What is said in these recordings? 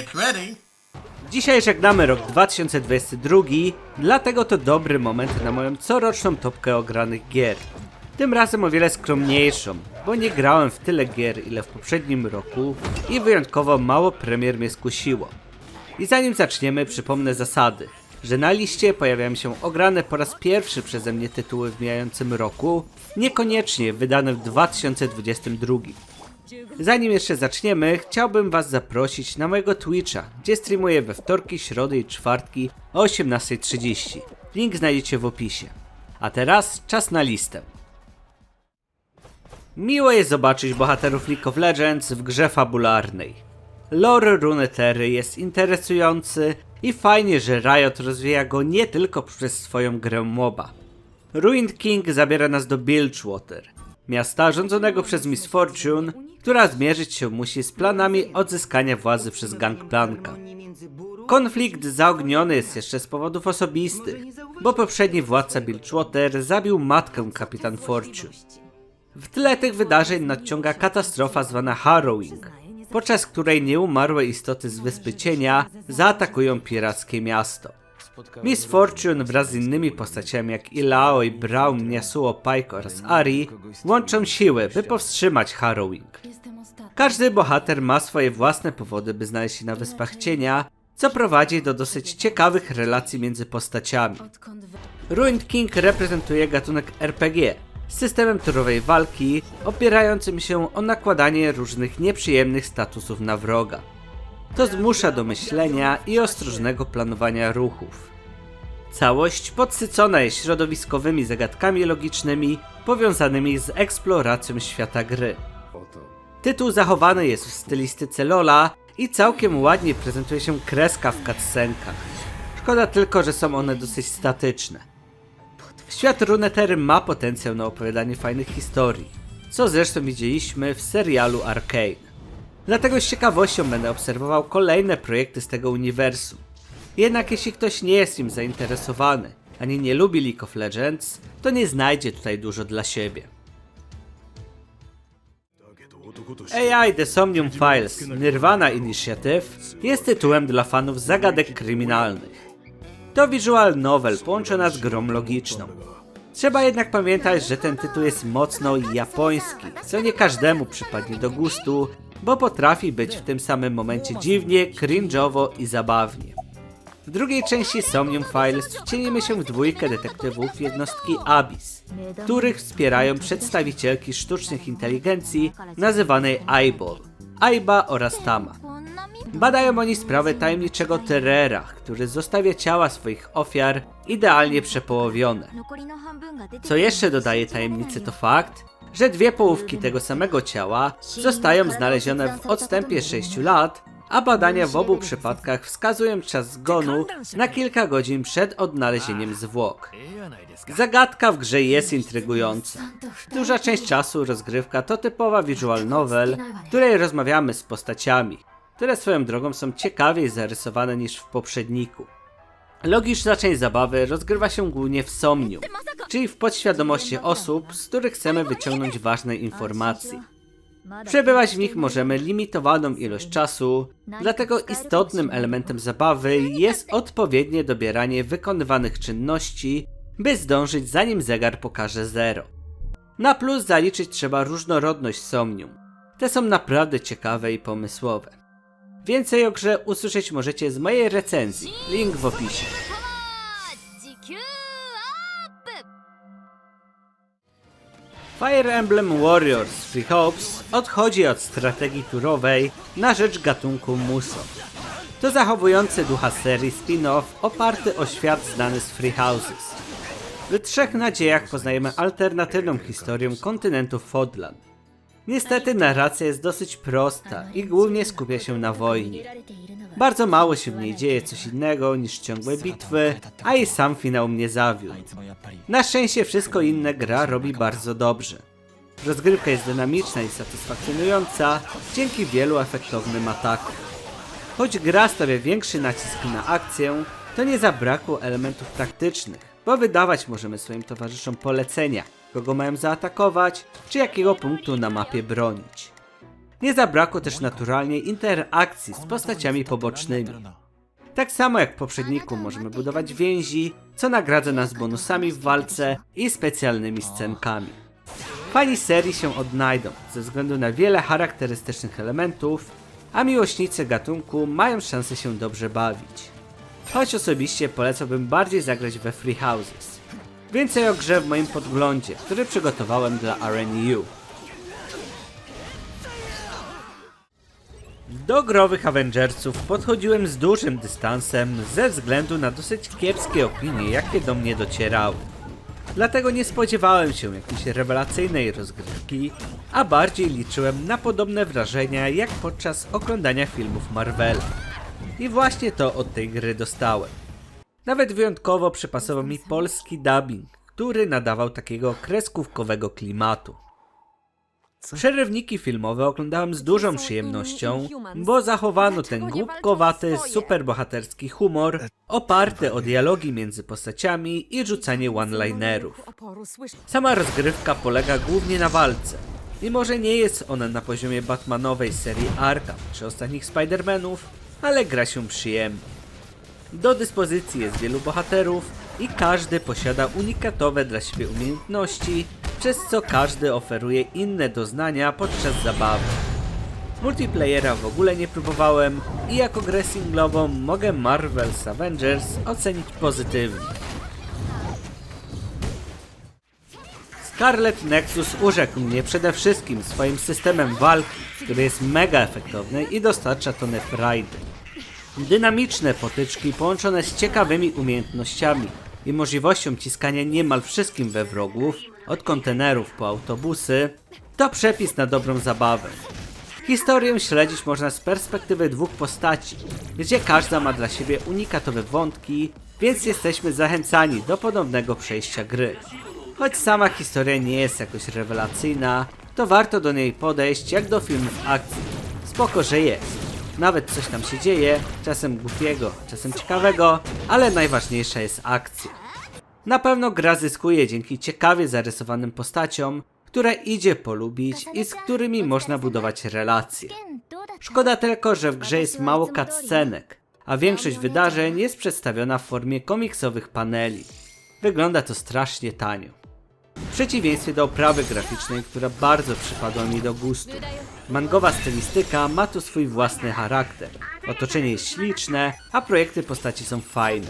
Get ready. Dzisiaj żegnamy rok 2022, dlatego to dobry moment na moją coroczną topkę ogranych gier. Tym razem o wiele skromniejszą, bo nie grałem w tyle gier ile w poprzednim roku i wyjątkowo mało premier mnie skusiło. I zanim zaczniemy, przypomnę zasady, że na liście pojawiają się ograne po raz pierwszy przeze mnie tytuły w mijającym roku, niekoniecznie wydane w 2022. Zanim jeszcze zaczniemy, chciałbym Was zaprosić na mojego Twitcha, gdzie streamuję we wtorki, środy i czwartki o 18.30. Link znajdziecie w opisie. A teraz czas na listę. Miło jest zobaczyć bohaterów League of Legends w grze fabularnej. Lore Runeterry jest interesujący i fajnie, że Riot rozwija go nie tylko przez swoją grę MOBA. Ruined King zabiera nas do Bilgewater, miasta rządzonego przez Miss Fortune, która zmierzyć się musi z planami odzyskania władzy przez Gangplanka. Konflikt zaogniony jest jeszcze z powodów osobistych, bo poprzedni władca Bilgewater zabił matkę kapitan Fortune. W tle tych wydarzeń nadciąga katastrofa zwana Harrowing, podczas której nieumarłe istoty z Wyspy Cienia zaatakują pirackie miasto. Miss Fortune wraz z innymi postaciami jak Ilaoi, Brown, Yasuo, Pike oraz Ari łączą siły, by powstrzymać Harrowing. Każdy bohater ma swoje własne powody, by znaleźć się na Wyspach Cienia, co prowadzi do dosyć ciekawych relacji między postaciami. Ruined King reprezentuje gatunek RPG, systemem turowej walki opierającym się o nakładanie różnych nieprzyjemnych statusów na wroga. To zmusza do myślenia i ostrożnego planowania ruchów. Całość podsycona jest środowiskowymi zagadkami logicznymi powiązanymi z eksploracją świata gry. Tytuł zachowany jest w stylistyce Lola i całkiem ładnie prezentuje się kreska w cutscenkach. Szkoda tylko, że są one dosyć statyczne. Świat Runeterry ma potencjał na opowiadanie fajnych historii, co zresztą widzieliśmy w serialu Arcane. Dlatego z ciekawością będę obserwował kolejne projekty z tego uniwersum. Jednak jeśli ktoś nie jest im zainteresowany, ani nie lubi League of Legends, to nie znajdzie tutaj dużo dla siebie. AI The Somnium Files Nirvana Initiative jest tytułem dla fanów zagadek kryminalnych. To visual novel połączona z grą logiczną. Trzeba jednak pamiętać, że ten tytuł jest mocno japoński, co nie każdemu przypadnie do gustu, bo potrafi być w tym samym momencie dziwnie, cringe'owo i zabawnie. W drugiej części Somnium Files wcielimy się w dwójkę detektywów jednostki Abyss, których wspierają przedstawicielki sztucznych inteligencji nazywanej Eyeball, Aiba oraz Tama. Badają oni sprawę tajemniczego Terrera, który zostawia ciała swoich ofiar idealnie przepołowione. Co jeszcze dodaje tajemnicy to fakt, że dwie połówki tego samego ciała zostają znalezione w odstępie 6 lat, a badania w obu przypadkach wskazują czas zgonu na kilka godzin przed odnalezieniem zwłok. Zagadka w grze jest intrygująca. Duża część czasu rozgrywka to typowa visual novel, w której rozmawiamy z postaciami, które swoją drogą są ciekawiej zarysowane niż w poprzedniku. Logiczna część zabawy rozgrywa się głównie w somniu, czyli w podświadomości osób, z których chcemy wyciągnąć ważne informacje. Przebywać w nich możemy limitowaną ilość czasu, dlatego istotnym elementem zabawy jest odpowiednie dobieranie wykonywanych czynności, by zdążyć zanim zegar pokaże 0. Na plus zaliczyć trzeba różnorodność somnium. Te są naprawdę ciekawe i pomysłowe. Więcej o grze usłyszeć możecie z mojej recenzji, link w opisie. Fire Emblem Warriors Free Hopes odchodzi od strategii turowej na rzecz gatunku Muso. To zachowujący ducha serii spin-off oparty o świat znany z Free Houses. W trzech nadziejach poznajemy alternatywną historię kontynentu Fodlan. Niestety narracja jest dosyć prosta i głównie skupia się na wojnie. Bardzo mało się w niej dzieje coś innego niż ciągłe bitwy, a i sam finał mnie zawiódł. Na szczęście wszystko inne gra robi bardzo dobrze. Rozgrywka jest dynamiczna i satysfakcjonująca dzięki wielu efektownym atakom. Choć gra stawia większy nacisk na akcję, to nie zabrakło elementów taktycznych, bo wydawać możemy swoim towarzyszom polecenia, kogo mają zaatakować, czy jakiego punktu na mapie bronić. Nie zabrakło też naturalnie interakcji z postaciami pobocznymi. Tak samo jak w poprzedniku możemy budować więzi, co nagradza nas bonusami w walce i specjalnymi scenkami. Fani serii się odnajdą ze względu na wiele charakterystycznych elementów, a miłośnicy gatunku mają szansę się dobrze bawić. Choć osobiście polecałbym bardziej zagrać we Free Houses. Więcej o grze w moim podglądzie, który przygotowałem dla RNU. Do growych Avengersów podchodziłem z dużym dystansem ze względu na dosyć kiepskie opinie, jakie do mnie docierały. Dlatego nie spodziewałem się jakiejś rewelacyjnej rozgrywki, a bardziej liczyłem na podobne wrażenia jak podczas oglądania filmów Marvela. I właśnie to od tej gry dostałem. Nawet wyjątkowo przypasował mi polski dubbing, który nadawał takiego kreskówkowego klimatu. Przerywniki filmowe oglądałem z dużą przyjemnością, bo zachowano ten głupkowaty, superbohaterski humor, oparty o dialogi między postaciami i rzucanie one-linerów. Sama rozgrywka polega głównie na walce. I może nie jest ona na poziomie Batmanowej serii Arkham czy ostatnich Spider-Manów, ale gra się przyjemnie. Do dyspozycji jest wielu bohaterów i każdy posiada unikatowe dla siebie umiejętności, przez co każdy oferuje inne doznania podczas zabawy. Multiplayera w ogóle nie próbowałem i jako grę singlową mogę Marvel's Avengers ocenić pozytywnie. Scarlet Nexus urzekł mnie przede wszystkim swoim systemem walki, który jest mega efektowny i dostarcza tonę frajdy. Dynamiczne potyczki połączone z ciekawymi umiejętnościami i możliwością ciskania niemal wszystkim we wrogów, od kontenerów po autobusy, to przepis na dobrą zabawę. Historię śledzić można z perspektywy dwóch postaci, gdzie każda ma dla siebie unikatowe wątki, więc jesteśmy zachęcani do podobnego przejścia gry. Choć sama historia nie jest jakoś rewelacyjna, to warto do niej podejść jak do filmów akcji. Spoko, że jest. Nawet coś tam się dzieje, czasem głupiego, czasem ciekawego, ale najważniejsza jest akcja. Na pewno gra zyskuje dzięki ciekawie zarysowanym postaciom, które idzie polubić i z którymi można budować relacje. Szkoda tylko, że w grze jest mało cutscenek, a większość wydarzeń jest przedstawiona w formie komiksowych paneli. Wygląda to strasznie tanio. W przeciwieństwie do oprawy graficznej, która bardzo przypadła mi do gustu. Mangowa stylistyka ma tu swój własny charakter. Otoczenie jest śliczne, a projekty postaci są fajne.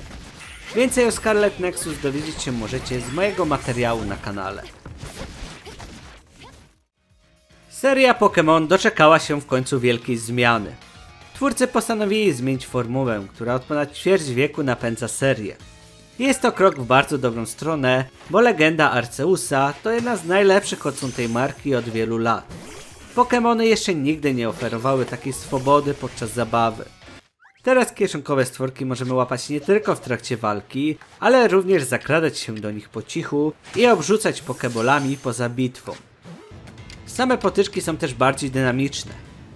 Więcej o Scarlet Nexus dowiedzieć się możecie z mojego materiału na kanale. Seria Pokémon doczekała się w końcu wielkiej zmiany. Twórcy postanowili zmienić formułę, która od ponad ćwierć wieku napędza serię. Jest to krok w bardzo dobrą stronę, bo legenda Arceusa to jedna z najlepszych odsłon tej marki od wielu lat. Pokémony jeszcze nigdy nie oferowały takiej swobody podczas zabawy. Teraz kieszonkowe stworki możemy łapać nie tylko w trakcie walki, ale również zakradać się do nich po cichu i obrzucać pokebolami poza bitwą. Same potyczki są też bardziej dynamiczne.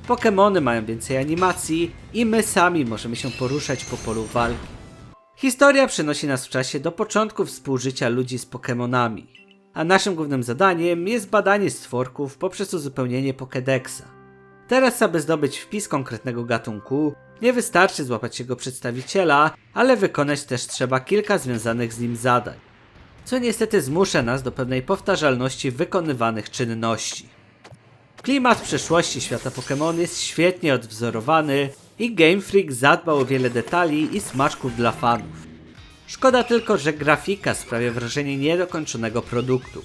Pokémony mają więcej animacji i my sami możemy się poruszać po polu walki. Historia przenosi nas w czasie do początku współżycia ludzi z Pokémonami, a naszym głównym zadaniem jest badanie stworków poprzez uzupełnienie Pokédexa. Teraz, aby zdobyć wpis konkretnego gatunku, nie wystarczy złapać jego przedstawiciela, ale wykonać też trzeba kilka związanych z nim zadań, co niestety zmusza nas do pewnej powtarzalności wykonywanych czynności. Klimat przeszłości świata Pokémon jest świetnie odwzorowany i Game Freak zadbał o wiele detali i smaczków dla fanów. Szkoda tylko, że grafika sprawia wrażenie niedokończonego produktu.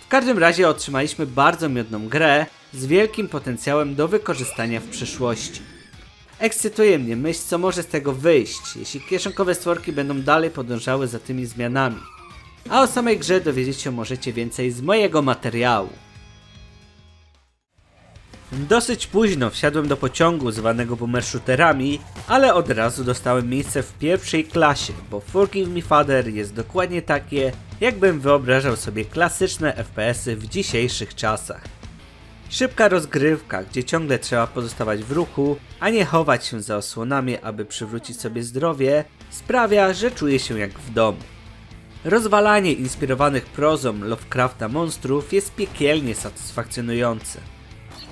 W każdym razie otrzymaliśmy bardzo miodną grę z wielkim potencjałem do wykorzystania w przyszłości. Ekscytuje mnie myśl, co może z tego wyjść, jeśli kieszonkowe stworki będą dalej podążały za tymi zmianami. A o samej grze dowiedzieć się możecie więcej z mojego materiału. Dosyć późno wsiadłem do pociągu zwanego boomer shooterami, ale od razu dostałem miejsce w pierwszej klasie, bo Forgive Me Father jest dokładnie takie, jakbym wyobrażał sobie klasyczne FPS-y w dzisiejszych czasach. Szybka rozgrywka, gdzie ciągle trzeba pozostawać w ruchu, a nie chować się za osłonami, aby przywrócić sobie zdrowie, sprawia, że czuję się jak w domu. Rozwalanie inspirowanych prozą Lovecrafta monstrów jest piekielnie satysfakcjonujące.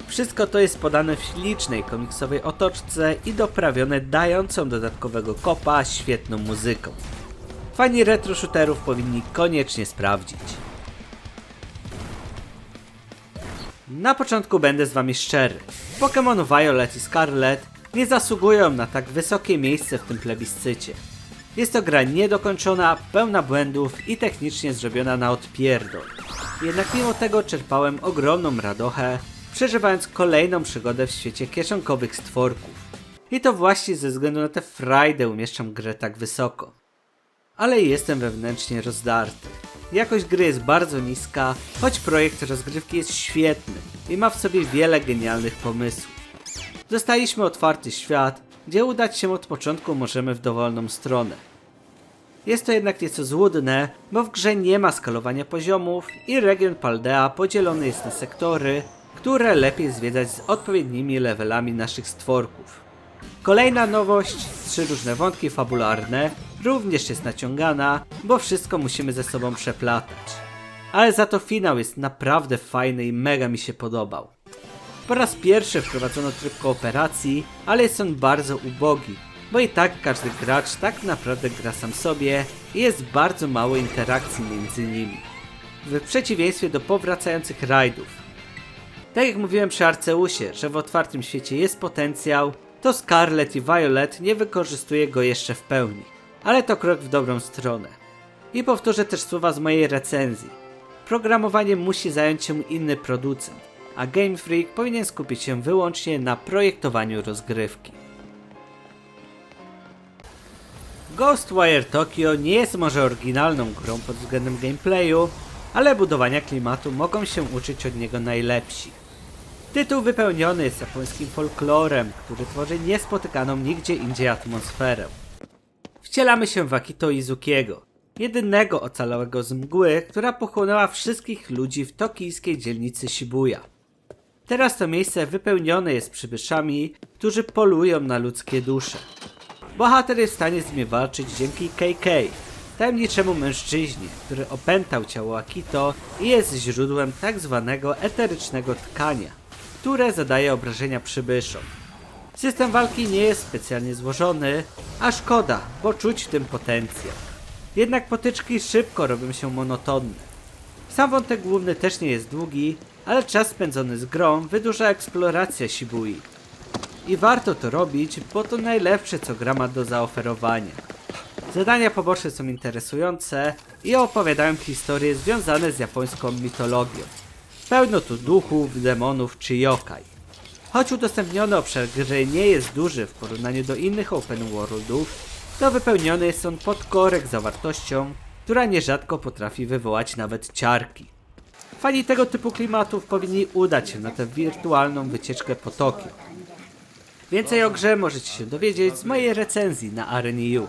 Wszystko to jest podane w ślicznej komiksowej otoczce i doprawione dającą dodatkowego kopa świetną muzyką. Fani retro shooterów powinni koniecznie sprawdzić. Na początku będę z wami szczery. Pokémon Violet i Scarlet nie zasługują na tak wysokie miejsce w tym plebiscycie. Jest to gra niedokończona, pełna błędów i technicznie zrobiona na odpierdol. Jednak mimo tego czerpałem ogromną radochę, przeżywając kolejną przygodę w świecie kieszonkowych stworków. I to właśnie ze względu na tę frajdę umieszczam grę tak wysoko. Ale jestem wewnętrznie rozdarty. Jakość gry jest bardzo niska, choć projekt rozgrywki jest świetny i ma w sobie wiele genialnych pomysłów. Dostaliśmy otwarty świat, gdzie udać się od początku możemy w dowolną stronę. Jest to jednak nieco złudne, bo w grze nie ma skalowania poziomów i region Paldea podzielony jest na sektory, które lepiej zwiedzać z odpowiednimi levelami naszych stworków. Kolejna nowość, trzy różne wątki fabularne, również jest naciągana, bo wszystko musimy ze sobą przeplatać. Ale za to finał jest naprawdę fajny i mega mi się podobał. Po raz pierwszy wprowadzono tryb kooperacji, ale jest on bardzo ubogi, bo i tak każdy gracz tak naprawdę gra sam sobie i jest bardzo mało interakcji między nimi. W przeciwieństwie do powracających rajdów. Tak jak mówiłem przy Arceusie, że w otwartym świecie jest potencjał, to Scarlet i Violet nie wykorzystuje go jeszcze w pełni, ale to krok w dobrą stronę. I powtórzę też słowa z mojej recenzji. Programowaniem musi zająć się inny producent, a Game Freak powinien skupić się wyłącznie na projektowaniu rozgrywki. Ghostwire Tokyo nie jest może oryginalną grą pod względem gameplayu, ale budowania klimatu mogą się uczyć od niego najlepsi. Tytuł wypełniony jest japońskim folklorem, który tworzy niespotykaną nigdzie indziej atmosferę. Wcielamy się w Akito Izukiego, jedynego ocalałego z mgły, która pochłonęła wszystkich ludzi w tokijskiej dzielnicy Shibuya. Teraz to miejsce wypełnione jest przybyszami, którzy polują na ludzkie dusze. Bohater jest w stanie z nimi walczyć dzięki KK, tajemniczemu mężczyźnie, który opętał ciało Akito i jest źródłem tak zwanego eterycznego tkania, które zadaje obrażenia przybyszom. System walki nie jest specjalnie złożony, a szkoda, bo czuć w tym potencjał. Jednak potyczki szybko robią się monotonne. Sam wątek główny też nie jest długi, ale czas spędzony z grą wydłuża eksploracja Shibui. I warto to robić, bo to najlepsze co gra ma do zaoferowania. Zadania poboczne są interesujące i opowiadają historie związane z japońską mitologią. Pełno tu duchów, demonów czy yokai. Choć udostępniony obszar gry nie jest duży w porównaniu do innych open worldów, to wypełniony jest on pod korek zawartością, która nierzadko potrafi wywołać nawet ciarki. Fani tego typu klimatów powinni udać się na tę wirtualną wycieczkę po Tokio. Więcej o grze możecie się dowiedzieć z mojej recenzji na Areniu.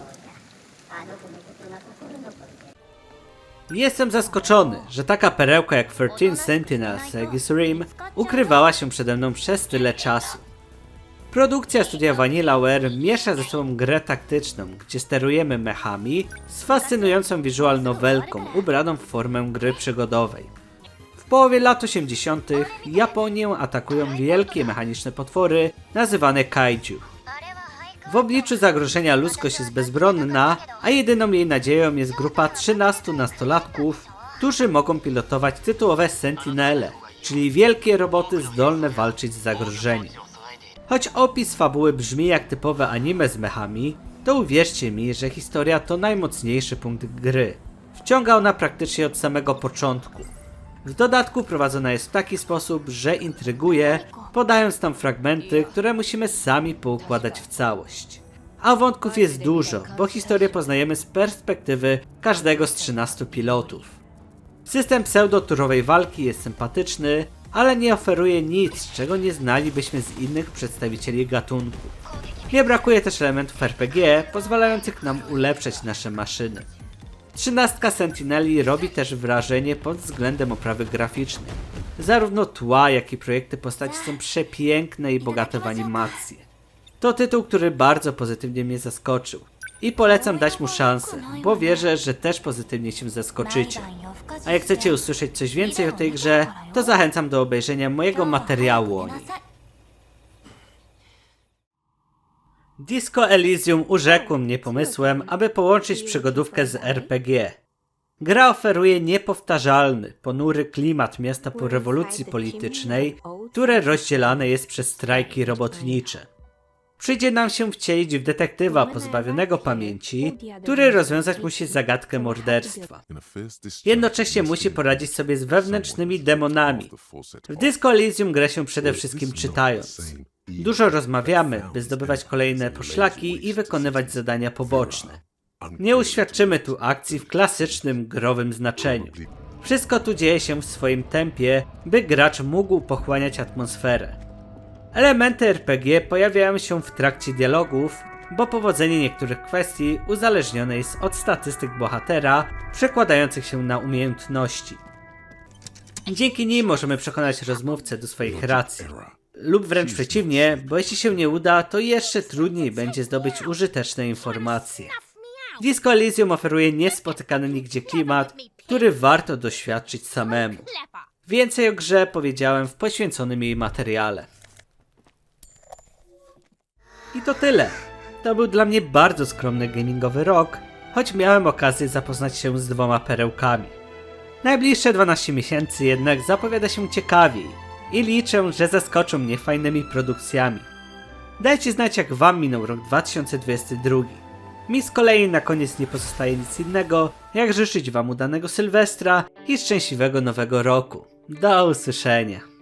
Jestem zaskoczony, że taka perełka jak 13 Sentinels Aegis Rim ukrywała się przede mną przez tyle czasu. Produkcja studia Vanillaware miesza ze sobą grę taktyczną, gdzie sterujemy mechami z fascynującą visual nowelką ubraną w formę gry przygodowej. W połowie lat 80. Japonię atakują wielkie mechaniczne potwory nazywane kaiju. W obliczu zagrożenia ludzkość jest bezbronna, a jedyną jej nadzieją jest grupa 13 nastolatków, którzy mogą pilotować tytułowe Sentinele, czyli wielkie roboty zdolne walczyć z zagrożeniem. Choć opis fabuły brzmi jak typowe anime z mechami, to uwierzcie mi, że historia to najmocniejszy punkt gry. Wciąga ona praktycznie od samego początku. W dodatku prowadzona jest w taki sposób, że intryguje, podając nam fragmenty, które musimy sami poukładać w całość. A wątków jest dużo, bo historię poznajemy z perspektywy każdego z 13 pilotów. System pseudo-turowej walki jest sympatyczny, ale nie oferuje nic, czego nie znalibyśmy z innych przedstawicieli gatunku. Nie brakuje też elementów RPG, pozwalających nam ulepszać nasze maszyny. Trzynastka Sentineli robi też wrażenie pod względem oprawy graficznej. Zarówno tła, jak i projekty postaci są przepiękne i bogate w animacje. To tytuł, który bardzo pozytywnie mnie zaskoczył. I polecam dać mu szansę, bo wierzę, że też pozytywnie się zaskoczycie. A jak chcecie usłyszeć coś więcej o tej grze, to zachęcam do obejrzenia mojego materiału o niej. Disco Elysium urzekło mnie pomysłem, aby połączyć przygodówkę z RPG. Gra oferuje niepowtarzalny, ponury klimat miasta po rewolucji politycznej, które rozdzielane jest przez strajki robotnicze. Przyjdzie nam się wcielić w detektywa pozbawionego pamięci, który rozwiązać musi zagadkę morderstwa. Jednocześnie musi poradzić sobie z wewnętrznymi demonami. W Disco Elysium gra się przede wszystkim czytając. Dużo rozmawiamy, by zdobywać kolejne poszlaki i wykonywać zadania poboczne. Nie uświadczymy tu akcji w klasycznym growym znaczeniu. Wszystko tu dzieje się w swoim tempie, by gracz mógł pochłaniać atmosferę. Elementy RPG pojawiają się w trakcie dialogów, bo powodzenie niektórych kwestii uzależnione jest od statystyk bohatera przekładających się na umiejętności. Dzięki nim możemy przekonać rozmówcę do swoich racji. Lub wręcz przeciwnie, bo jeśli się nie uda, to jeszcze trudniej będzie zdobyć użyteczne informacje. Disco Elysium oferuje niespotykany nigdzie klimat, który warto doświadczyć samemu. Więcej o grze powiedziałem w poświęconym jej materiale. I to tyle. To był dla mnie bardzo skromny gamingowy rok, choć miałem okazję zapoznać się z dwoma perełkami. Najbliższe 12 miesięcy jednak zapowiada się ciekawiej i liczę, że zaskoczą mnie fajnymi produkcjami. Dajcie znać jak wam minął rok 2022. Mi z kolei na koniec nie pozostaje nic innego, jak życzyć wam udanego Sylwestra i szczęśliwego nowego roku. Do usłyszenia.